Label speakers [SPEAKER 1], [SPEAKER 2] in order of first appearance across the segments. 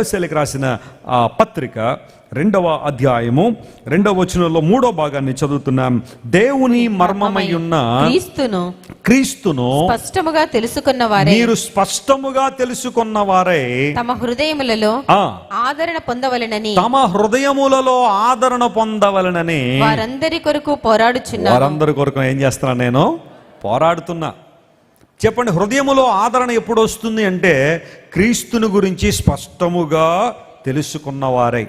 [SPEAKER 1] కొలస్సీలకు రాసిన ఆ పత్రిక రెండవ అధ్యాయము రెండవ వచనంలో మూడో భాగాన్ని చదువుతున్నాం. దేవుని మర్మమై ఉన్న
[SPEAKER 2] క్రీస్తును
[SPEAKER 1] క్రీస్తును
[SPEAKER 2] స్పష్టముగా తెలుసుకున్న వారే.
[SPEAKER 1] మీరు స్పష్టముగా తెలుసుకున్న వారే.
[SPEAKER 2] తమ హృదయములలో ఆదరణ పొందవలెనని.
[SPEAKER 1] తమ హృదయములలో ఆదరణ పొందవలనని.
[SPEAKER 2] వారందరి కొరకు పోరాడుచున్నారు
[SPEAKER 1] వారందరి కొరకు ఏం చేస్తున్నా నేను? పోరాడుతున్నా. చెప్పండి హృదయములో ఆదరణ ఎప్పుడు వస్తుంది అంటే క్రీస్తుని గురించి స్పష్టముగా తెలుసుకున్నవారై.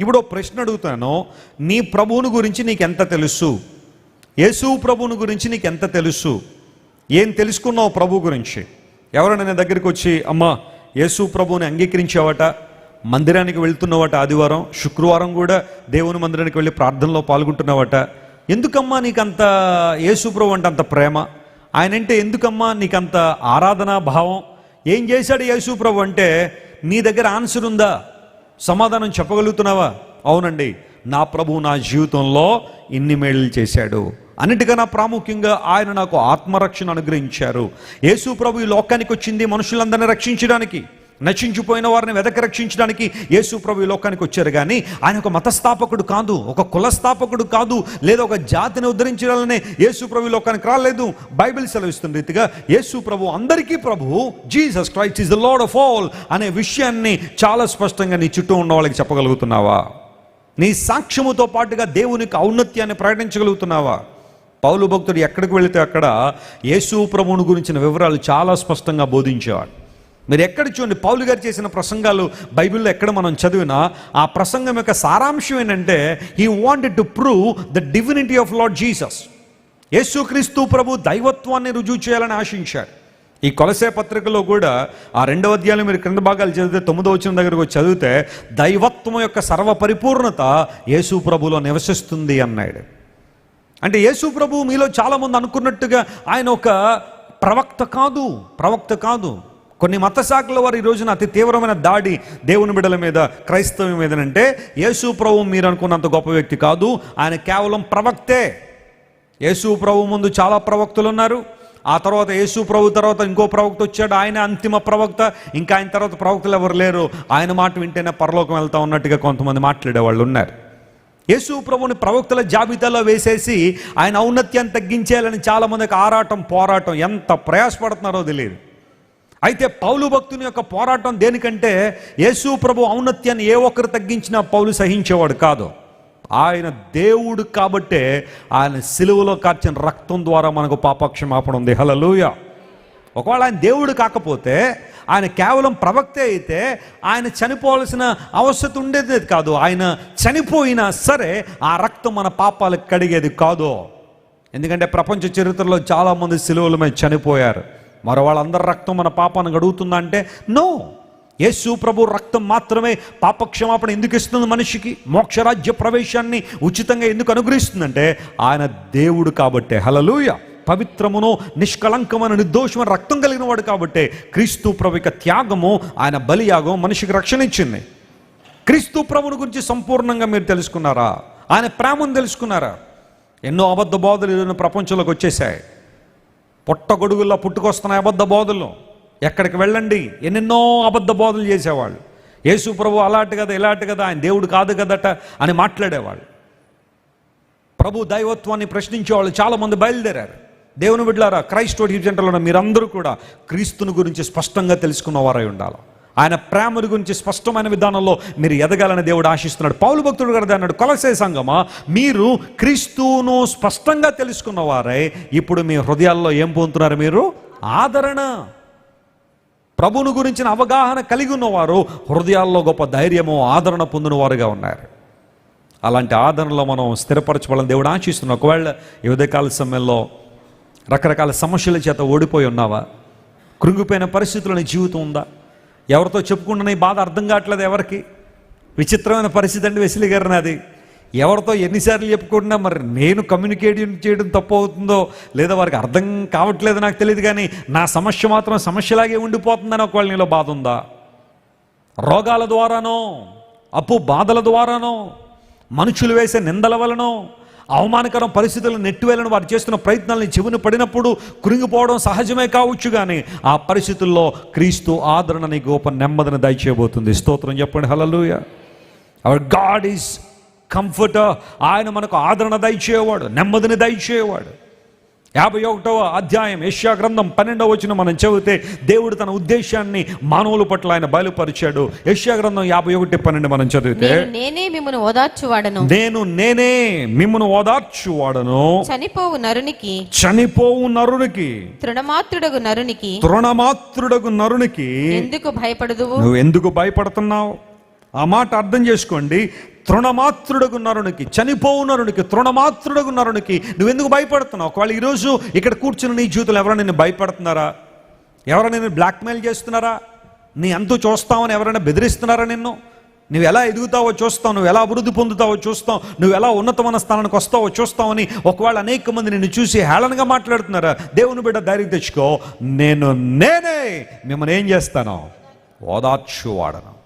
[SPEAKER 1] ఇప్పుడు ప్రశ్న అడుగుతాను నీ ప్రభువుని గురించి నీకు ఎంత తెలుసు? యేసు ప్రభువుని గురించి నీకు ఎంత తెలుసు? ఏం తెలుసుకున్నావు ప్రభు గురించి? ఎవరైనా నా దగ్గరికి వచ్చి అమ్మా యేసు ప్రభువుని అంగీకరించావట మందిరానికి వెళ్తున్నావట ఆదివారం శుక్రవారం కూడా దేవుని మందిరానికి వెళ్ళి ప్రార్థనలో పాల్గొంటున్నావట. ఎందుకమ్మా నీకంత యేసు ప్రభు అంటే అంత ప్రేమ? ఆయన అంటే ఎందుకమ్మా నీకంత ఆరాధనా భావం? ఏం చేశాడు యేసు ప్రభు అంటే నీ దగ్గర ఆన్సర్ ఉందా? సమాధానం చెప్పగలుగుతున్నావా? అవునండి నా ప్రభు నా జీవితంలో ఇన్ని మేళ్ళు చేశాడు. అన్నిటికన్నా ప్రాముఖ్యంగా ఆయన నాకు ఆత్మరక్షణ అనుగ్రహించారు. యేసు ప్రభు ఈ లోకానికి వచ్చింది మనుషులందరినీ రక్షించడానికి. నశించిపోయిన వారిని వెదక రక్షించడానికి యేసు ప్రభు లోకానికి వచ్చారు. కానీ ఆయన ఒక మతస్థాపకుడు కాదు ఒక కులస్థాపకుడు కాదు లేదా ఒక జాతిని ఉద్ధరించాలనే యేసు ప్రభు లోకానికి రాలేదు. బైబిల్ సెలవిస్తున్న రీతిగా యేసు ప్రభు అందరికీ ప్రభు Jesus Christ is the Lord of all అనే విషయాన్ని చాలా స్పష్టంగా నీ చుట్టూ ఉన్న వాళ్ళకి చెప్పగలుగుతున్నావా? నీ సాక్ష్యముతో పాటుగా దేవునికి ఔన్నత్యాన్ని ప్రకటించగలుగుతున్నావా? పౌలు భక్తుడు ఎక్కడికి వెళితే అక్కడ యేసు ప్రభువుని గురించిన వివరాలు చాలా స్పష్టంగా బోధించేవాడు. మీరు ఎక్కడ చూడండి పౌలు గారు చేసిన ప్రసంగాలు బైబిల్లో ఎక్కడ మనం చదివినా ఆ ప్రసంగం యొక్క సారాంశం ఏంటంటే he wanted to prove the divinity of Lord Jesus Yesukreestu ప్రభు దైవత్వాన్ని రుజువు చేయాలని ఆశించాడు. ఈ కొలసే పత్రికలో కూడా ఆ రెండవ అధ్యాయంలో మీరు క్రింద భాగాలు చదివితే తొమ్మిదో వచ్చిన దగ్గరకు చదివితే దైవత్వం యొక్క సర్వ పరిపూర్ణత యేసు ప్రభులో నివసిస్తుంది అన్నాడు. అంటే యేసు ప్రభు మీలో చాలామంది అనుకున్నట్టుగా ఆయన ఒక ప్రవక్త కాదు ప్రవక్త కాదు. కొన్ని మత శాఖల వారు ఈ రోజున అతి తీవ్రమైన దాడి దేవుని బిడల మీద క్రైస్తవం మీదనంటే యేసు ప్రభు మీరు అనుకున్నంత గొప్ప వ్యక్తి కాదు. ఆయన కేవలం ప్రవక్తే. యేసు ప్రభు ముందు చాలా ప్రవక్తలు ఉన్నారు. ఆ తర్వాత యేసు ప్రభు తర్వాత ఇంకో ప్రవక్త వచ్చాడు. ఆయన అంతిమ ప్రవక్త. ఇంకా ఆయన తర్వాత ప్రవక్తలు ఎవరు లేరు. ఆయన మాట వింటేనే పరలోకం వెళ్తా ఉన్నట్టుగా కొంతమంది మాట్లాడే వాళ్ళు ఉన్నారు. యేసు ప్రభుని ప్రవక్తల జాబితాలో వేసేసి ఆయన ఔన్నత్యాన్ని తగ్గించేయాలని చాలామందికి ఆరాటం పోరాటం ఎంత ప్రయాసపడుతున్నారో తెలియదు. అయితే పౌలు భక్తుని యొక్క పోరాటం దేనికంటే యేసు ప్రభు ఔన్నత్యాన్ని ఏ ఒక్కరు తగ్గించినా పౌలు సహించేవాడు కాదు. ఆయన దేవుడు కాబట్టే ఆయన సిలువలో కార్చిన రక్తం ద్వారా మనకు పాపక్షమాపణ ఉంది. హలలుయ ఒకవేళ ఆయన దేవుడు కాకపోతే ఆయన కేవలం ప్రవక్తే అయితే ఆయన చనిపోవలసిన అవసరం ఉండేది కాదు. ఆయన చనిపోయినా సరే ఆ రక్తం మన పాపాలకు కడిగేది కాదు. ఎందుకంటే ప్రపంచ చరిత్రలో చాలామంది సిలువల మీద చనిపోయారు. మరో వాళ్ళందరి రక్తం మన పాపాన్ని గడుగుతుందా అంటే నో! యేసు ప్రభు రక్తం మాత్రమే పాపక్షమాపణ ఎందుకు ఇస్తుంది మనిషికి? మోక్షరాజ్య ప్రవేశాన్ని ఉచితంగా ఎందుకు అనుగ్రహిస్తుందంటే ఆయన దేవుడు కాబట్టే. హలలుయ పవిత్రమును నిష్కలంకమైన నిర్దోషమైన రక్తం కలిగిన వాడు కాబట్టే క్రీస్తు ప్రభు యొక్క త్యాగము ఆయన బలియాగం మనిషికి రక్షణ ఇచ్చింది క్రీస్తు ప్రభుని గురించి సంపూర్ణంగా మీరు తెలుసుకున్నారా? ఆయన ప్రేమను తెలుసుకున్నారా? ఎన్నో అబద్ధ బోధలు ప్రపంచంలోకి వచ్చేసాయి పుట్టగొడుగుల్లో పుట్టుకొస్తున్నాయి అబద్ధ బోధలు. ఎక్కడికి వెళ్ళండి? ఎన్నెన్నో అబద్ధ బోధలు చేసేవాళ్ళు. యేసు ప్రభు అలాంటి కదా ఇలాంటి కదా ఆయన దేవుడు కాదు కదట అని మాట్లాడేవాళ్ళు. ప్రభు దైవత్వాన్ని ప్రశ్నించేవాళ్ళు చాలామంది బయలుదేరారు. దేవుని బిడ్డారా క్రైస్ట్ యూట్యూబ్ సెంటర్లో మీరందరూ కూడా క్రీస్తుని గురించి స్పష్టంగా తెలుసుకున్నవారై ఉండాలి. ఆయన ప్రేమను గురించి స్పష్టమైన విధానంలో మీరు ఎదగాలని దేవుడు ఆశిస్తున్నాడు. పౌలు భక్తుడు గారు అన్నాడు కొలసే సంగమా మీరు క్రీస్తును స్పష్టంగా తెలుసుకున్నవారై ఇప్పుడు మీ హృదయాల్లో ఏం పొందుతున్నారు మీరు? ఆదరణ. ప్రభును గురించిన అవగాహన కలిగి ఉన్నవారు హృదయాల్లో గొప్ప ధైర్యము ఆదరణ పొందిన వారుగా ఉన్నారు. అలాంటి ఆదరణలో మనం స్థిరపరచుకోవాలని దేవుడు ఆశిస్తున్నాం ఒకవేళ యువదకాల సమయంలో రకరకాల సమస్యల చేత ఓడిపోయి ఉన్నావా? కృంగిపోయిన పరిస్థితుల్లో జీవితం ఉందా? ఎవరితో చెప్పుకుంటున్న ఈ బాధ అర్థం కావట్లేదు ఎవరికి? విచిత్రమైన పరిస్థితి అండి వెసిలి గారు నాది. ఎవరితో ఎన్నిసార్లు చెప్పుకుంటున్నా మరి నేను కమ్యూనికేట్ చేయడం తప్పు అవుతుందో లేదా వారికి అర్థం కావట్లేదు నాకు తెలియదు కానీ నా సమస్య మాత్రం సమస్యలాగే ఉండిపోతుందని ఒకవేళ నీలో బాధ ఉందా? రోగాల ద్వారానో అప్పు బాధల ద్వారానో మనుషులు వేసే నిందల వలనో అవమానకరం పరిస్థితులను నెట్టివేలను వారు చేస్తున్న ప్రయత్నాలని చెవును పడినప్పుడు కృంగిపోవడం సహజమే కావచ్చు కానీ ఆ పరిస్థితుల్లో క్రీస్తు ఆదరణని గోప నెమ్మదిని దయచేయబోతుంది. స్తోత్రం చెప్పండి. Hallelujah our God is comforter ఆయన మనకు ఆదరణ దయచేయవాడు నెమ్మదిని దయచేయవాడు యాభై ఒకటవ అధ్యాయం యెషయా గ్రంథం పన్నెండవ వచ్చిన మనం చదివితే దేవుడు తన ఉద్దేశాన్ని మానవుల పట్ల ఆయన బయలుపరిచాడు. యెషయా గ్రంథం యాభై ఒకటి పన్నెండు మనం చదివితే
[SPEAKER 2] నేను నేనే మిమ్మను ఓదార్చువాడను.
[SPEAKER 1] నేను నేనే మిమ్మను ఓదార్చువాడను.
[SPEAKER 2] చనిపోవు నరునికి.
[SPEAKER 1] చనిపోవు నరునికి.
[SPEAKER 2] తృణమాత్రుడగు నరునికి.
[SPEAKER 1] తృణమాత్రుడగు నరునికి.
[SPEAKER 2] ఎందుకు భయపడదువు?
[SPEAKER 1] నువ్వు ఎందుకు భయపడుతున్నావు? ఆ మాట అర్థం చేసుకోండి. తృణమాత్రుడగు నరునికి చనిపోవు నరునికి తృణమాత్రుడగు నరునికి నువ్వెందుకు భయపడుతున్నావు? ఒకవేళ ఈరోజు ఇక్కడ కూర్చుని నీ జీవితంలో ఎవరైనా నేను భయపడుతున్నారా? ఎవరైనా నేను బ్లాక్మెయిల్ చేస్తున్నారా? నీ అంతు చూస్తావని ఎవరైనా బెదిరిస్తున్నారా నిన్ను? నువ్వు ఎలా ఎదుగుతావో చూస్తావు నువ్వు ఎలా అభివృద్ధి పొందుతావో చూస్తావు నువ్వు ఎలా ఉన్నతమైన స్థానానికి వస్తావో చూస్తావని ఒకవేళ అనేక మంది నిన్ను చూసి హేళనగా మాట్లాడుతున్నారా? దేవుని బిడ్డ ధైర్యం తెచ్చుకో. నేను నేనే మిమ్మల్ని ఏం చేస్తాను? ఓదార్చువాడను.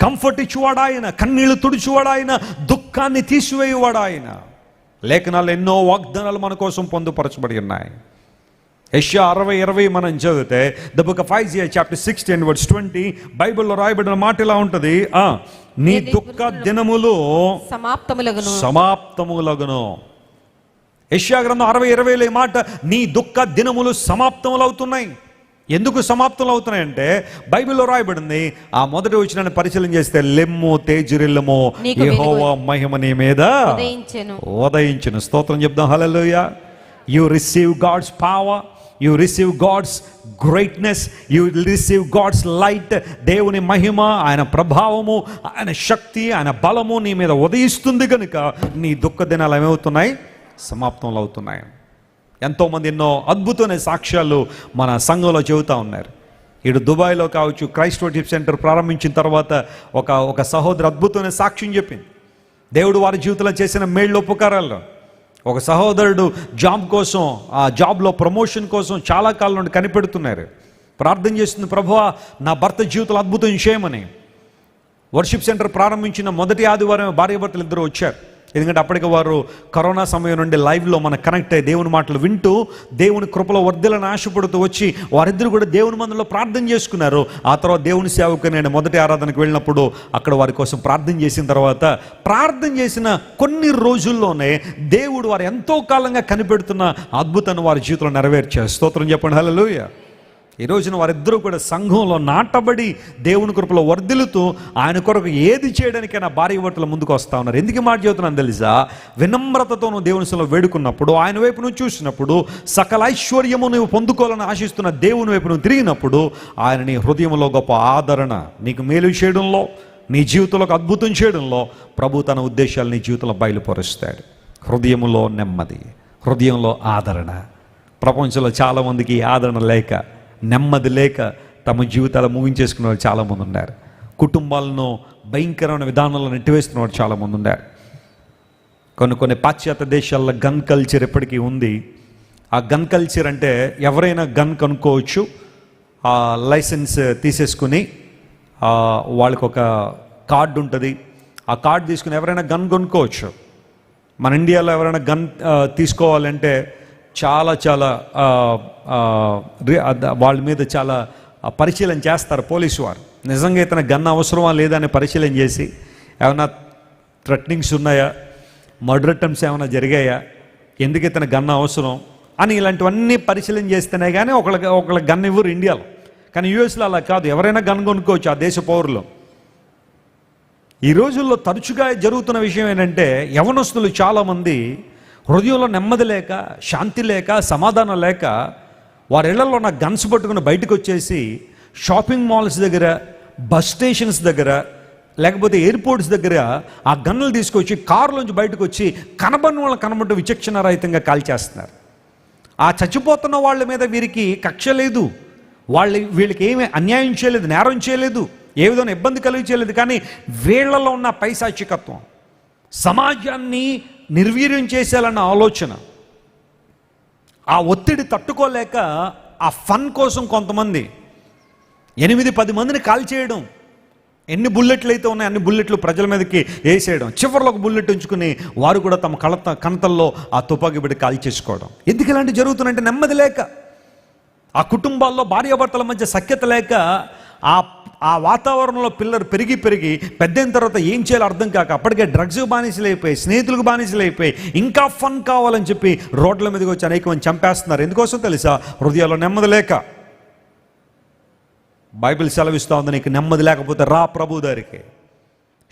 [SPEAKER 1] కంఫర్ట్ ఇచ్చువాడు ఆయన కన్నీళ్ళు తుడిచువాడు ఆయన దుఃఖాన్ని తీసివేయువాడు ఆయన లేఖనాలు ఎన్నో వాగ్దానాలు మన కోసం పొందుపరచబడి ఉన్నాయి. యష్యా అరవై ఇరవై మనం చదివితే the book of Isaiah chapter sixteen words twenty బైబిల్లో రాయబడిన మాట ఇలా ఉంటుంది? ఆ నీ దుఃఖ దినములు
[SPEAKER 2] సమాప్తములగును.
[SPEAKER 1] సమాప్తములగును. యష్యా గ్రంథం అరవై ఇరవైలో మాట నీ దుఃఖ దినములు సమాప్తములు అవుతున్నాయి ఎందుకు సమాప్తం అవుతున్నాయంటే బైబిల్లో రాయబడింది ఆ మొదటి వచ్చిన పరిశీలన చేస్తే లెమ్ము తేజురిల్లము యెహోవా మహిమ నీ మీద
[SPEAKER 2] ఉదయించెను.
[SPEAKER 1] స్తోత్రం చెప్దాం hallelujah. You receive God's power you receive God's greatness you receive God's light దేవుని మహిమ ఆయన ప్రభావము ఆయన శక్తి ఆయన బలము నీ మీద ఉదయిస్తుంది కనుక నీ దుఃఖ దినాలు ఏమవుతున్నాయి? సమాప్తంలో అవుతున్నాయి ఎంతోమంది ఎన్నో అద్భుతమైన సాక్ష్యాలు మన సంఘంలో చెబుతూ ఉన్నారు. ఇటు దుబాయ్లో కావచ్చు క్రైస్ట్ వర్షిప్ సెంటర్ ప్రారంభించిన తర్వాత ఒక ఒక సహోదరు అద్భుతమైన సాక్ష్యం చెప్పింది. దేవుడు వారి జీవితంలో చేసిన మేళ్ళు ఉపకారాల్లో ఒక సహోదరుడు జాబ్ కోసం ఆ జాబ్లో ప్రమోషన్ కోసం చాలా కాలం నుండి కనిపెడుతున్నారు. ప్రార్థన చేస్తుంది ప్రభువా నా భర్త జీవితంలో అద్భుతం చేయమని వర్షిప్ సెంటర్ ప్రారంభించిన మొదటి ఆదివారం భార్యాభర్తలు ఇద్దరు వచ్చారు. ఎందుకంటే అప్పటికి వారు కరోనా సమయం నుండి లైవ్లో మన కనెక్ట్ అయ్యి దేవుని మాటలు వింటూ దేవుని కృపలో వర్ధలను ఆశపడుతూ వచ్చి వారిద్దరు కూడా దేవుని మందులో ప్రార్థన చేసుకున్నారు. ఆ తర్వాత దేవుని సేవకు నేను మొదటి ఆరాధనకు వెళ్ళినప్పుడు అక్కడ వారి కోసం ప్రార్థన చేసిన తర్వాత ప్రార్థన చేసిన కొన్ని రోజుల్లోనే దేవుడు వారు ఎంతో కాలంగా కనిపెడుతున్న అద్భుతాన్ని వారి జీవితంలో నెరవేర్చారు. స్తోత్రం చెప్పండి. హలో ఈ రోజున వారిద్దరూ కూడా సంఘంలో నాటబడి దేవుని కృపలో వర్ధిల్లుతూ ఆయన కొరకు ఏది చేయడానికైనా భార్య భర్తల ముందుకు వస్తా ఉన్నారు. ఎందుకు మాట చెబుతున్నాను తెలుసా? వినమ్రతతో నువ్వు దేవుని సలో వేడుకున్నప్పుడు ఆయన వైపు నువ్వు చూసినప్పుడు సకల ఐశ్వర్యము నువ్వు పొందుకోవాలని ఆశిస్తున్న దేవుని వైపు నువ్వు తిరిగినప్పుడు ఆయన నీ హృదయంలో గొప్ప ఆదరణ నీకు మేలు చేయడంలో నీ జీవితంలో అద్భుతం చేయడంలో ప్రభు తన ఉద్దేశాలు నీ జీవితంలో బయలుపరుస్తాడు. హృదయంలో నెమ్మది హృదయంలో ఆదరణ. ప్రపంచంలో చాలామందికి ఆదరణ లేక నెమ్మది లేక తమ జీవితాలు ముగించేసుకున్న వాళ్ళు చాలామంది ఉన్నారు. కుటుంబాలను భయంకరమైన విధానంలో నెట్టివేస్తున్న వాళ్ళు చాలామంది ఉన్నారు. కొన్ని కొన్ని పాశ్చాత్య దేశాల్లో గన్ కల్చర్ ఎప్పటికీ ఉంది. ఆ గన్ కల్చర్ అంటే ఎవరైనా గన్ కనుక్కోవచ్చు ఆ లైసెన్స్ తీసేసుకుని ఆ, వాళ్ళకి ఒక కార్డు ఉంటుంది. ఆ కార్డు తీసుకుని ఎవరైనా గన్ కొనుక్కోవచ్చు. మన ఇండియాలో ఎవరైనా గన్ తీసుకోవాలంటే చాలా చాలా రి- వాళ్ళ మీద చాలా పరిశీలన చేస్తారు పోలీసు వారు. నిజంగా ఇతను గన్ అవసరమా లేదా అని పరిశీలన చేసి ఏమైనా థ్రెట్నింగ్స్ ఉన్నాయా? మర్డర్ అటెంప్ట్స్ ఏమైనా జరిగాయా? ఎందుకు ఇతను గన్ అవసరం? అని ఇలాంటివన్నీ పరిశీలన చేస్తేనే కానీ ఒకళ్ళకి ఒకళ్ళ గన్ ఇవ్వరు ఇండియాలో. కానీ యూఎస్లో అలా కాదు. ఎవరైనా గన్ కొనుక్కోవచ్చు ఆ దేశ పౌరులు. ఈ రోజుల్లో తరచుగా జరుగుతున్న విషయం ఏంటంటే యవనస్తులు చాలామంది హృదయంలో నెమ్మది లేక శాంతి లేక సమాధానం లేక వారి ఇళ్ళలో ఉన్న గన్స్ పట్టుకుని బయటకు వచ్చేసి షాపింగ్ మాల్స్ దగ్గర బస్ స్టేషన్స్ దగ్గర లేకపోతే ఎయిర్పోర్ట్స్ దగ్గర ఆ గన్నులు తీసుకొచ్చి కారులోంచి బయటకు వచ్చి కనబడిన వాళ్ళని కనబడి విచక్షణ రహితంగా కాల్చేస్తున్నారు. ఆ చచ్చిపోతున్న వాళ్ళ మీద వీరికి కక్ష లేదు. వాళ్ళ వీళ్ళకి ఏమి అన్యాయం చేయలేదు నేరం చేయలేదు ఏ విధమైన ఇబ్బంది కలిగించలేదు కానీ వీళ్ళలో ఉన్న పైశాచికత్వం సమాజాన్ని నిర్వీర్యం చేసేయాలన్న ఆలోచన. ఆ ఒత్తిడి తట్టుకోలేక ఆ ఫన్ కోసం కొంతమంది ఎనిమిది పది మందిని కాల్ చేయడం ఎన్ని బుల్లెట్లు అయితే ఉన్నాయి అన్ని బుల్లెట్లు ప్రజల మీదకి వేసేయడం చివరిలో ఒక బుల్లెట్ ఉంచుకుని వారు కూడా తమ కళత కణతల్లో ఆ తుపాకీ పెట్టి కాల్ చేసుకోవడం. ఎందుకు ఇలాంటి జరుగుతుందంటే నెమ్మది లేక ఆ కుటుంబాల్లో భార్యాభర్తల మధ్య సఖ్యత లేక ఆ ఆ వాతావరణంలో పిల్లలు పెరిగి పెరిగి పెద్దయిన తర్వాత ఏం చేయాలో అర్థం కాక అప్పటికే డ్రగ్స్ బానిసలు అయిపోయి స్నేహితులకు బానిసలు అయిపోయి ఇంకా ఫన్ కావాలని చెప్పి రోడ్ల మీదకి వచ్చి అనేక మంది చంపేస్తున్నారు. ఎందుకోసం తెలుసా? హృదయాల్లో నెమ్మది లేక. బైబిల్ సెలవిస్తూ ఉంది నీకు నెమ్మది లేకపోతే రా ప్రభు దారికి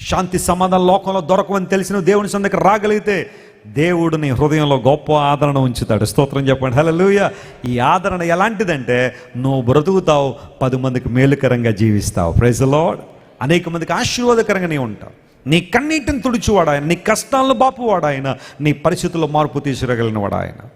[SPEAKER 1] శాంతి సమాధానం లోకంలో దొరకవని తెలిసిన దేవుని సందకి రాగలిగితే దేవుడు నీ హృదయంలో గొప్ప ఆదరణ ఉంచుతాడు. స్తోత్రం చెప్పండి. హల్లెలూయ. ఈ ఆదరణ ఎలాంటిదంటే నువ్వు బ్రతుకుతావు పది మందికి మేలుకరంగా జీవిస్తావు. ప్రైజ్ లార్డ్ అనేక మందికి ఆశీర్వాదకరంగా నీ ఉంటావు. నీ కన్నీటిని తుడిచివాడు ఆయన నీ కష్టాలను బాపువాడు ఆయన నీ పరిస్థితుల్లో మార్పు తీసుకురగలిగిన వాడు ఆయన